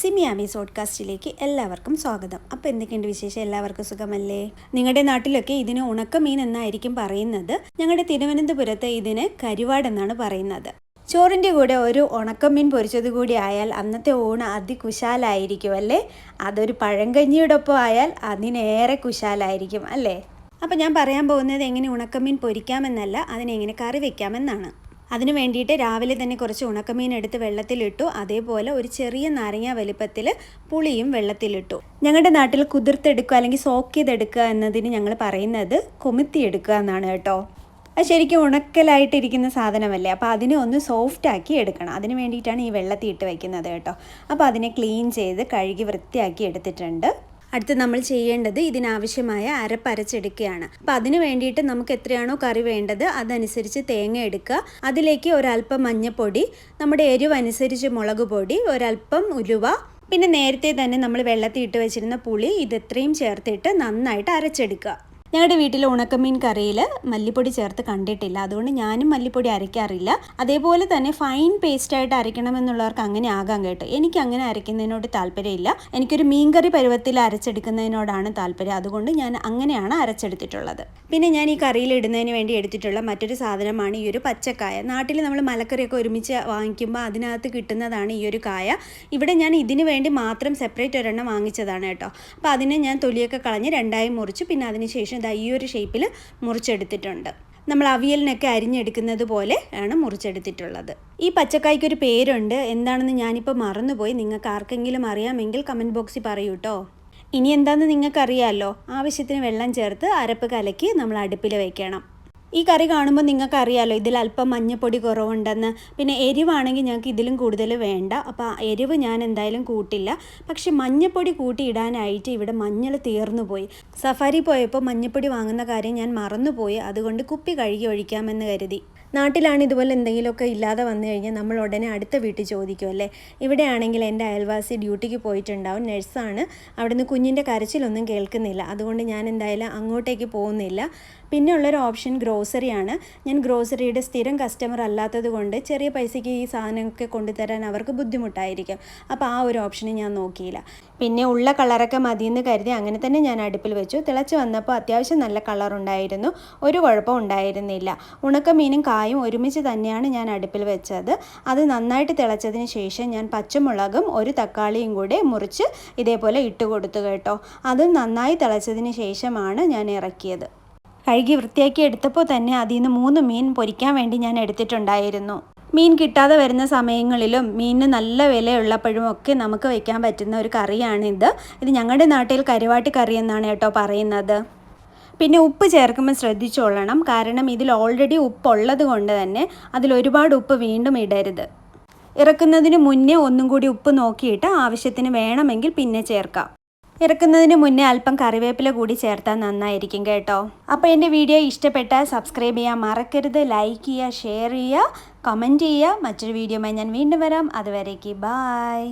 സിമിയാമി പോഡ്കാസ്റ്റിലേക്ക് എല്ലാവർക്കും സ്വാഗതം. അപ്പോൾ എന്തൊക്കെയുണ്ട് വിശേഷം? എല്ലാവർക്കും സുഖമല്ലേ? നിങ്ങളുടെ നാട്ടിലൊക്കെ ഇതിന് ഉണക്കമീൻ എന്നായിരിക്കും പറയുന്നത്. ഞങ്ങളുടെ തിരുവനന്തപുരത്ത് ഇതിന് കരുവാടെന്നാണ് പറയുന്നത്. ചോറിന്റെ കൂടെ ഒരു ഉണക്കമീൻ പൊരിച്ചത് കൂടി ആയാൽ അന്നത്തെ ഊണ് അതികുശാലായിരിക്കും അല്ലേ? അതൊരു പഴങ്കഞ്ഞിയോടൊപ്പം ആയാൽ അതിനേറെ കുശാലായിരിക്കും അല്ലേ? അപ്പോൾ ഞാൻ പറയാൻ പോകുന്നത് എങ്ങനെ ഉണക്കമീൻ പൊരിക്കാമെന്നല്ല അതിനെങ്ങനെ കറി വെക്കാമെന്നാണ്. അതിന് വേണ്ടിയിട്ട് രാവിലെ തന്നെ കുറച്ച് ഉണക്കമീൻ എടുത്ത് വെള്ളത്തിലിട്ടു. അതേപോലെ ഒരു ചെറിയ നാരങ്ങ വലിപ്പത്തിൽ പുളിയും വെള്ളത്തിലിട്ടു. ഞങ്ങളുടെ നാട്ടിൽ കുതിർത്തെടുക്കുക അല്ലെങ്കിൽ സോക്ക് ചെയ്തെടുക്കുക എന്നതിന് ഞങ്ങൾ പറയുന്നത് കൊമിത്തിയെടുക്കുക എന്നാണ് കേട്ടോ. അത് ശരിക്കും ഉണക്കലായിട്ടിരിക്കുന്ന സാധനമല്ലേ? അപ്പോൾ അതിനെ ഒന്ന് സോഫ്റ്റ് ആക്കി എടുക്കണം. അതിന് വേണ്ടിയിട്ടാണ് ഈ വെള്ളത്തിൽ ഇട്ട് വയ്ക്കുന്നത് കേട്ടോ. അപ്പോൾ അതിനെ ക്ലീൻ ചെയ്ത് കഴുകി വൃത്തിയാക്കി എടുത്തിട്ടുണ്ട്. അടുത്ത് നമ്മൾ ചെയ്യേണ്ടത് ഇതിനാവശ്യമായ അരപ്പരച്ചെടുക്കുകയാണ്. അപ്പം അതിന് വേണ്ടിയിട്ട് നമുക്ക് എത്രയാണോ കറി വേണ്ടത് അതനുസരിച്ച് തേങ്ങ എടുക്കുക. അതിലേക്ക് ഒരല്പം മഞ്ഞൾപ്പൊടി നമ്മുടെ എരിവ് അനുസരിച്ച് മുളക് പൊടി ഒരല്പം ഉലുവ പിന്നെ നേരത്തെ തന്നെ നമ്മൾ വെള്ളത്തിൽ ഇട്ട് വെച്ചിരുന്ന പുളി ഇതെത്രയും ചേർത്തിട്ട് നന്നായിട്ട് അരച്ചെടുക്കുക. ഞങ്ങളുടെ വീട്ടിൽ ഉണക്കമീൻ കറിയിൽ മല്ലിപ്പൊടി ചേർത്ത് കണ്ടിട്ടില്ല. അതുകൊണ്ട് ഞാനും മല്ലിപ്പൊടി അരയ്ക്കാറില്ല. അതേപോലെ തന്നെ ഫൈൻ പേസ്റ്റായിട്ട് അരയ്ക്കണമെന്നുള്ളവർക്ക് അങ്ങനെ ആകാം കേട്ടോ. എനിക്ക് അങ്ങനെ അരയ്ക്കുന്നതിനോട് താല്പര്യമില്ല. എനിക്കൊരു മീൻകറി പരുവത്തിൽ അരച്ചെടുക്കുന്നതിനോടാണ് താല്പര്യം. അതുകൊണ്ട് ഞാൻ അങ്ങനെയാണ് അരച്ചെടുത്തിട്ടുള്ളത്. പിന്നെ ഞാൻ ഈ കറിയിൽ ഇടുന്നതിന് വേണ്ടി എടുത്തിട്ടുള്ള മറ്റൊരു സാധനമാണ് ഈ ഒരു പച്ചക്കായ. നാട്ടിൽ നമ്മൾ മലക്കറിയൊക്കെ ഒരുമിച്ച് വാങ്ങിക്കുമ്പോൾ അതിനകത്ത് കിട്ടുന്നതാണ് ഈ ഒരു കായ. ഇവിടെ ഞാൻ ഇതിന് വേണ്ടി മാത്രം സെപ്പറേറ്റ് ഒരെണ്ണം വാങ്ങിച്ചതാണ് കേട്ടോ. അപ്പോൾ അതിനെ ഞാൻ തൊലിയൊക്കെ കളഞ്ഞ് രണ്ടായി മുറിച്ചു. പിന്നെ അതിന് ദാ ഈ ഒരു ഷേപ്പിൽ മുറിച്ചെടുത്തിട്ടുണ്ട്. നമ്മൾ അവിയലിനൊക്കെ അരിഞ്ഞെടുക്കുന്നത് പോലെ ആണ് മുറിച്ചെടുത്തിട്ടുള്ളത്. ഈ പച്ചക്കായ്ക്ക് ഒരു പേരുണ്ട്. എന്താണെന്ന് ഞാനിപ്പോൾ മറന്നുപോയി. നിങ്ങൾക്ക് ആർക്കെങ്കിലും അറിയാമെങ്കിൽ കമന്റ് ബോക്സിൽ പറയൂ കേട്ടോ ഇനി എന്താണെന്ന് നിങ്ങൾക്കറിയാമല്ലോ ആവശ്യത്തിന് വെള്ളം ചേർത്ത് അരപ്പ് കലക്കി നമ്മൾ അടുപ്പിൽ വയ്ക്കണം ഈ കറി കാണുമ്പോൾ നിങ്ങൾക്ക് അറിയാലോ ഇതിൽ അല്പം മഞ്ഞപ്പൊടി കുറവുണ്ടെന്ന്. പിന്നെ എരിവാണെങ്കിൽ ഞങ്ങൾക്ക് ഇതിലും കൂടുതൽ വേണ്ട. അപ്പോൾ എരിവ് ഞാൻ എന്തായാലും കൂട്ടില്ല. പക്ഷെ മഞ്ഞപ്പൊടി കൂട്ടിയിടാനായിട്ട് ഇവിടെ മഞ്ഞൾ തീർന്നു പോയി. സഫാരി പോയപ്പോൾ മഞ്ഞപ്പൊടി വാങ്ങുന്ന കാര്യം ഞാൻ മറന്നുപോയി. അതുകൊണ്ട് കുപ്പി കഴുകി ഒഴിക്കാമെന്ന് കരുതി. നാട്ടിലാണ് ഇതുപോലെ എന്തെങ്കിലുമൊക്കെ ഇല്ലാതെ വന്നു കഴിഞ്ഞാൽ നമ്മൾ ഉടനെ അടുത്ത വീട്ടിൽ ചോദിക്കും അല്ലേ? ഇവിടെയാണെങ്കിൽ എന്റെ അയൽവാസി ഡ്യൂട്ടിക്ക് പോയിട്ടുണ്ടാവും നഴ്സാണ്. അവിടുന്ന് കുഞ്ഞിന്റെ കരച്ചിലൊന്നും കേൾക്കുന്നില്ല. അതുകൊണ്ട് ഞാൻ എന്തായാലും അങ്ങോട്ടേക്ക് പോകുന്നില്ല. പിന്നെ ഉള്ളൊരു ഓപ്ഷൻ ഗ്രോസറിയാണ്. ഞാൻ ഗ്രോസറിയുടെ സ്ഥിരം കസ്റ്റമർ അല്ലാത്തത് കൊണ്ട് ചെറിയ പൈസയ്ക്ക് ഈ സാധനമൊക്കെ കൊണ്ടുതരാൻ അവർക്ക് ബുദ്ധിമുട്ടായിരിക്കും. അപ്പോൾ ആ ഒരു ഓപ്ഷന് ഞാൻ നോക്കിയില്ല. പിന്നെ ഉള്ള കളറൊക്കെ മതിയെന്ന് കരുതി അങ്ങനെ തന്നെ ഞാൻ അടുപ്പിൽ വെച്ചു. തിളച്ച് വന്നപ്പോൾ അത്യാവശ്യം നല്ല കളറുണ്ടായിരുന്നു. ഒരു കുഴപ്പം ഉണ്ടായിരുന്നില്ല. ഉണക്കമീനും കായും ഒരുമിച്ച് തന്നെയാണ് ഞാൻ അടുപ്പിൽ വെച്ചത്. അത് നന്നായിട്ട് തിളച്ചതിന് ശേഷം ഞാൻ പച്ചമുളകും ഒരു തക്കാളിയും കൂടെ മുറിച്ച് ഇതേപോലെ ഇട്ട് കൊടുത്തു കേട്ടോ. അതും നന്നായി തിളച്ചതിന് ശേഷമാണ് ഞാൻ ഇറക്കിയത്. കഴുകി വൃത്തിയാക്കി എടുത്തപ്പോൾ തന്നെ അതിൽ നിന്ന് മൂന്ന് മീൻ പൊരിക്കാൻ വേണ്ടി ഞാൻ എടുത്തിട്ടുണ്ടായിരുന്നു. മീൻ കിട്ടാതെ വരുന്ന സമയങ്ങളിലും മീനിന് നല്ല വിലയുള്ളപ്പോഴും ഒക്കെ നമുക്ക് വയ്ക്കാൻ പറ്റുന്ന ഒരു കറിയാണിത്. ഇത് ഞങ്ങളുടെ നാട്ടിൽ കരുവാട്ടി കറി എന്നാണ് കേട്ടോ പറയുന്നത്. പിന്നെ ഉപ്പ് ചേർക്കുമ്പോൾ ശ്രദ്ധിച്ചോളണം. കാരണം ഇതിൽ ഓൾറെഡി ഉപ്പുള്ളത് കൊണ്ട് തന്നെ അതിൽ ഒരുപാട് ഉപ്പ് വീണ്ടും ഇടരുത്. ഇറക്കുന്നതിന് മുന്നേ ഒന്നും കൂടി ഉപ്പ് നോക്കിയിട്ട് ആവശ്യത്തിന് വേണമെങ്കിൽ പിന്നെ ചേർക്കാം. ഇറക്കുന്നതിന് മുന്നേ അല്പം കറിവേപ്പില കൂടി ചേർത്താൽ നന്നായിരിക്കും കേട്ടോ. അപ്പോൾ എന്റെ വീഡിയോ ഇഷ്ടപ്പെട്ടാൽ സബ്സ്ക്രൈബ് ചെയ്യാൻ മറക്കരുത്. ലൈക്ക് ചെയ്യുക ഷെയർ ചെയ്യുക കമന്റ് ചെയ്യുക. മറ്റൊരു വീഡിയോമായി ഞാൻ വീണ്ടും വരാം. അതുവരേക്ക് ബായ്